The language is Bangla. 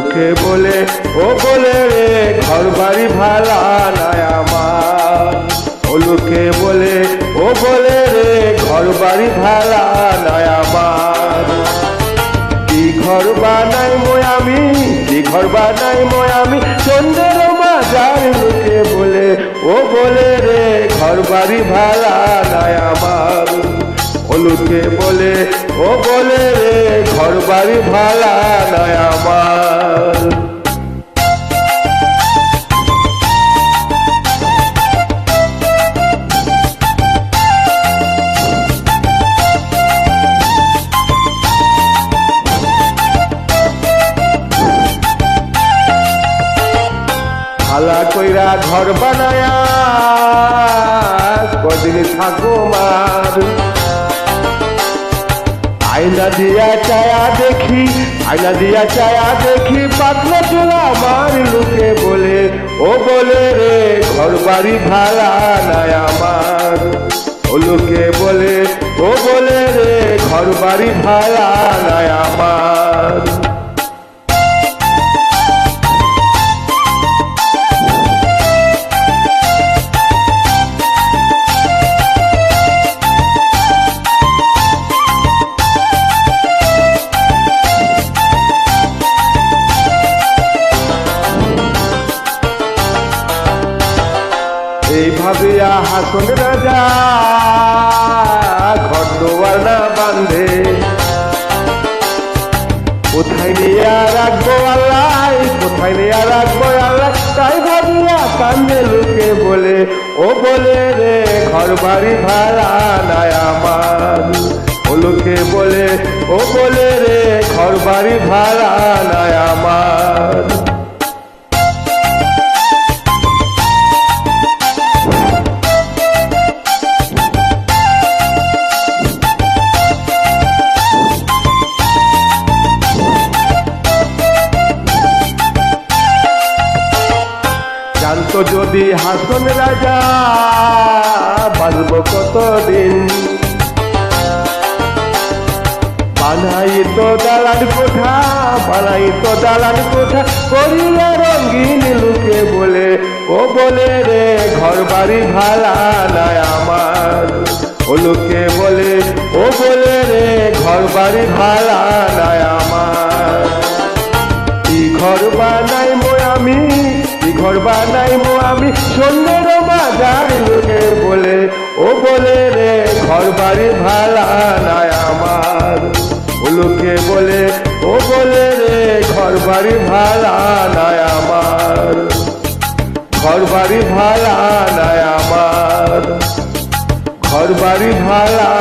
বলে, ও বলে রে ঘর বাড়ি ভালা নাই আমার। ও লোকে বলে, ও বলে রে ঘর বাড়ি ভালা নাই আমার। কি ঘর বানাই মই আমি, কি ঘর বানাই মই আমি? চন্দ্রের মাজার লোকে বলে, ও বলে রে ঘর বাড়ি ভালা নাই আমার। লোকে বলে, ও বলে রে ঘর বাড়ি ভালা নাই আমার। ভালা কইরা ঘর বানায়া, কদিন থাকো মার। আয়না দিয়া চায়া দেখি আয়না দিয়া চায়া দেখি, পাতলা চোলা আমার লোকে বলে, ও বলে রে, ঘর বাড়ি ভাড়া নাই আমার। ও লোকে বলে, ও বলে রে, ঘর বাড়ি ভাড়া নাই আমার। ভাবিয়া হাসন রাজা ঘটওয়ার না বান্ধে কোথায় নিয়ে রাখব আল্লাহ, কোথায় নিয়ে রাখব আল্লাহ, তাই ভাবিয়া কান্দে লোকে বলে, ও বলে রে ঘর বাড়ি ভাড়া নাই আমার। ও লোকে বলে, ও বলে রে ঘর বাড়ি ভাড়া নাই আমার। জানতো যদি হাসন রাজা বাঁচব কতদিন? বানাই তো দালান কোঠা বানাই তো দালান কোঠা, করিয়া রঙ্গিন লোকে বলে, ও বলে রে ঘর বাড়ি ভালা নাই আমার। ও লোকে বলে, ও বলে রে ঘর বাড়ি ভালা নাই আমার। কি ঘর বানাই মো আমি? ঘর বানাই মো আমি সন্ধ্যের বাজার লোকে বলে, ও বলে রে, ঘর বাড়ি ভালা নাই আমার। লোকে বলে, ও বলে রে, ঘর বাড়ি ভালা নাই আমার। ঘর বাড়ি ভালা নাই আমার। ঘর বাড়ি ভালা